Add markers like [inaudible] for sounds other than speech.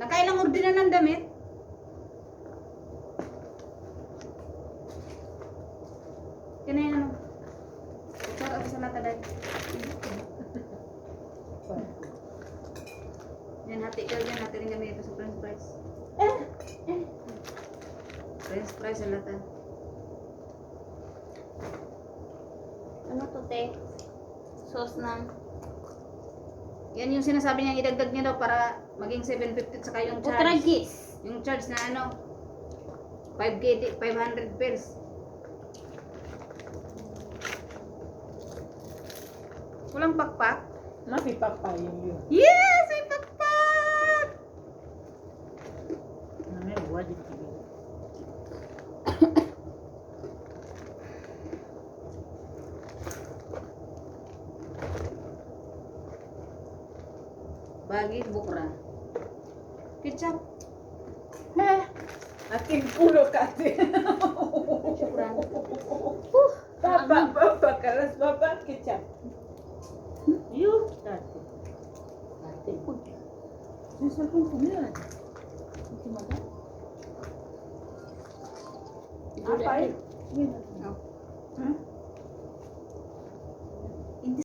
Nakailang order na ng damit? Yung ano? Kutsara ako sa lata dahil. [laughs] Yan, hati ka yan. Hati rin kami ito sa french fries. French fries sa lata. Ano to, te? Sauce ng... Yan yung sinasabi niya idagdag niya daw para maging 750 saka yung charge. Utragis. Yung charge na ano 5 KD, 500 pills. Walang pakpak? Napipapayin yun. Yes! May bagi bukra kicap meh. Ating ulo kati syukran uh baba baba kalas baba kecap. Yuk kate kate pun. Sesuatu pun mata apa? Ini? Ya? Hah?